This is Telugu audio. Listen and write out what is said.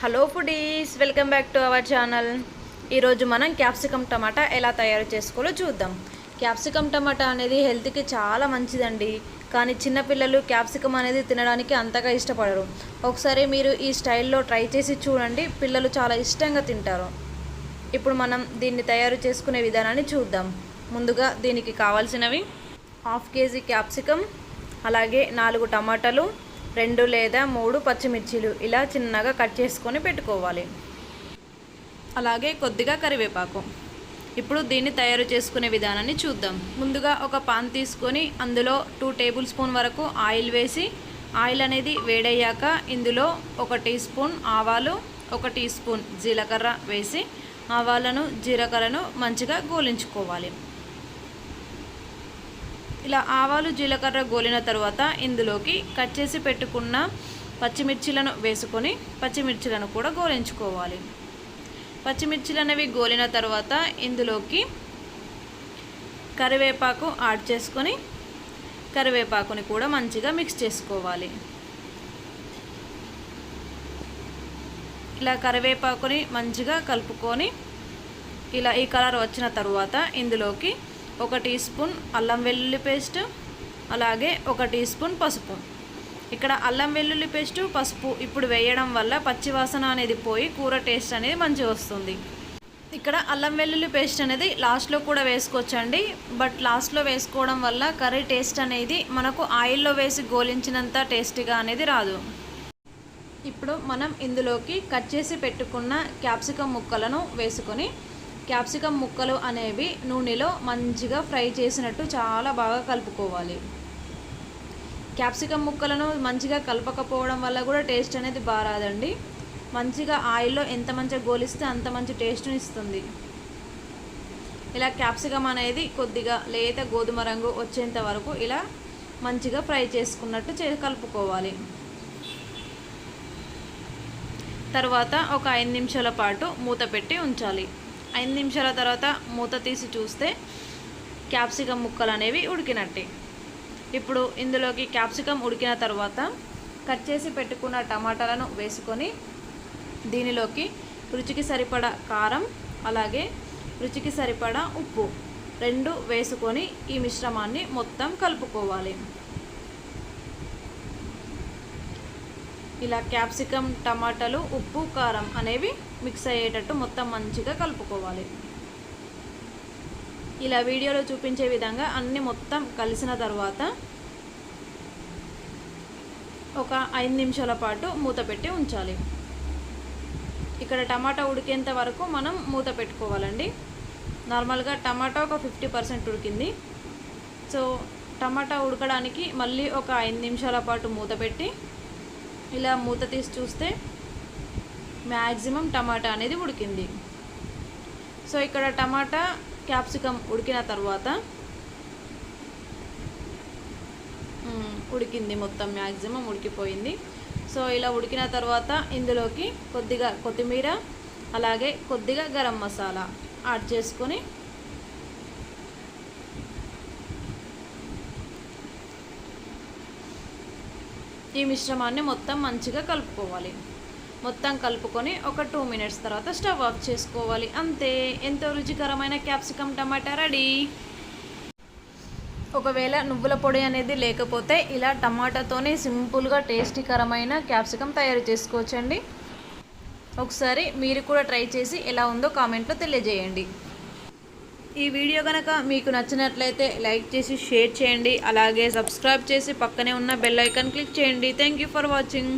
Hello foodies welcome back to our channel ఈరోజు మనం క్యాప్సికమ్ టమాటా ఎలా తయారు చేసుకోవాలో చూద్దాం. క్యాప్సికమ్ టమాటా అనేది హెల్త్కి చాలా మంచిదండి. కానీ చిన్నపిల్లలు క్యాప్సికమ్ అనేది తినడానికి అంతగా ఇష్టపడరు. ఒకసారి మీరు ఈ స్టైల్లో ట్రై చేసి చూడండి. పిల్లలు చాలా ఇష్టంగా తింటారు. ఇప్పుడు మనం దీన్ని తయారు చేసుకునే విధానాన్ని చూద్దాం. ముందుగా దీనికి కావాల్సినవి హాఫ్ కేజీ క్యాప్సికమ్ అలాగే నాలుగు టమాటాలు రెండు లేదా మూడు పచ్చిమిర్చీలు ఇలా చిన్నగా కట్ చేసుకొని పెట్టుకోవాలి. అలాగే కొద్దిగా కరివేపాకు. ఇప్పుడు దీన్ని తయారు చేసుకునే విధానాన్ని చూద్దాం. ముందుగా ఒక పాన్ తీసుకొని అందులో టూ టేబుల్ స్పూన్ వరకు ఆయిల్ వేసి ఆయిల్ అనేది వేడయ్యాక ఇందులో ఒక టీ స్పూన్ ఆవాలు ఒక టీ స్పూన్ జీలకర్ర వేసి ఆవాలను జీలకర్రను మంచిగా గోలించుకోవాలి. ఇలా ఆవాలు జీలకర్ర గోలిన తర్వాత ఇందులోకి కట్ చేసి పెట్టుకున్న పచ్చిమిర్చిలను వేసుకొని పచ్చిమిర్చిలను కూడా గోలించుకోవాలి. పచ్చిమిర్చిలు అనేవి గోలిన తర్వాత ఇందులోకి కరివేపాకు యాడ్ చేసుకొని కరివేపాకుని కూడా మంచిగా మిక్స్ చేసుకోవాలి. ఇలా కరివేపాకుని మంచిగా కలుపుకొని ఇలా ఈ కలర్ వచ్చిన తర్వాత ఇందులోకి ఒక టీ స్పూన్ అల్లం వెల్లుల్లి పేస్ట్ అలాగే ఒక టీ స్పూన్ పసుపు. ఇక్కడ అల్లం వెల్లుల్లి పేస్టు పసుపు ఇప్పుడు వేయడం వల్ల పచ్చివాసన అనేది పోయి కూర టేస్ట్ అనేది మంచిగా వస్తుంది. ఇక్కడ అల్లం వెల్లుల్లి పేస్ట్ అనేది లాస్ట్లో కూడా వేసుకోవచ్చండి. బట్ లాస్ట్లో వేసుకోవడం వల్ల కర్రీ టేస్ట్ అనేది మనకు ఆయిల్లో వేసి గోలించినంత టేస్టీగా అనేది రాదు. ఇప్పుడు మనం ఇందులోకి కట్ చేసి పెట్టుకున్న క్యాప్సికమ్ ముక్కలను వేసుకొని క్యాప్సికమ్ ముక్కలు అనేవి నూనెలో మంచిగా ఫ్రై చేసినట్టు చాలా బాగా కలుపుకోవాలి. క్యాప్సికమ్ ముక్కలను మంచిగా కలపకపోవడం వల్ల కూడా టేస్ట్ అనేది బారాదండి మంచిగా ఆయిల్లో ఎంత మంచిగా గోలిస్తే అంత మంచి టేస్ట్ని ఇస్తుంది. ఇలా క్యాప్సికమ్ అనేది కొద్దిగా లేత గోధుమ రంగు వచ్చేంత వరకు ఇలా మంచిగా ఫ్రై చేసుకున్నట్టు చే కలుపుకోవాలి. తర్వాత ఒక ఐదు నిమిషాల పాటు మూత పెట్టి ఉంచాలి. ఐదు నిమిషాల తర్వాత మూత తీసి చూస్తే క్యాప్సికమ్ ముక్కలు అనేవి ఉడికినట్టే. ఇప్పుడు ఇందులోకి క్యాప్సికమ్ ఉడికిన తర్వాత కట్ చేసి పెట్టుకున్న టమాటాలను వేసుకొని దీనిలోకి రుచికి సరిపడా కారం అలాగే రుచికి సరిపడా ఉప్పు రెండు వేసుకొని ఈ మిశ్రమాన్ని మొత్తం కలుపుకోవాలి. ఇలా క్యాప్సికమ్ టమాటాలు ఉప్పు కారం అనేవి మిక్స్ అయ్యేటట్టు మొత్తం మంచిగా కలుపుకోవాలి. ఇలా వీడియోలో చూపించే విధంగా అన్నీ మొత్తం కలిసిన తర్వాత ఒక ఐదు నిమిషాల పాటు మూత పెట్టి ఉంచాలి. ఇక్కడ టమాటా ఉడికేంత వరకు మనం మూత పెట్టుకోవాలండి. నార్మల్గా టమాటా ఒక ఫిఫ్టీ పర్సెంట్ ఉడికింది. సో టమాటా ఉడకడానికి మళ్ళీ ఒక ఐదు నిమిషాల పాటు మూత పెట్టి ఇలా మూత తీసి చూస్తే మ్యాక్సిమం టమాటా అనేది ఉడికింది. సో ఇక్కడ టమాటా క్యాప్సికమ్ ఉడికిన తర్వాత ఉడికింది మొత్తం మ్యాక్సిమం ఉడికిపోయింది. సో ఇలా ఉడికిన తర్వాత ఇందులోకి కొద్దిగా కొత్తిమీర అలాగే కొద్దిగా గరం మసాలా యాడ్ చేసుకొని ఈ మిశ్రమాన్ని మొత్తం మంచిగా కలుపుకోవాలి. మొత్తం కలుపుకొని ఒక టూ మినిట్స్ తర్వాత స్టవ్ ఆఫ్ చేసుకోవాలి. అంతే. ఎంతో రుచికరమైన క్యాప్సికమ్ టమాటా రెడీ? ఒకవేళ నువ్వుల పొడి అనేది లేకపోతే ఇలా టమాటాతోనే సింపుల్గా టేస్టీకరమైన క్యాప్సికమ్ తయారు చేసుకోవచ్చండి. ఒకసారి మీరు కూడా ట్రై చేసి ఎలా ఉందో కామెంట్లో తెలియజేయండి. ఈ వీడియో కనుక మీకు నచ్చినట్లయితే లైక్ చేసి షేర్ చేయండి. అలాగే సబ్స్క్రైబ్ చేసి పక్కనే ఉన్న బెల్ ఐకాన్ క్లిక్ చేయండి. Thank you for watching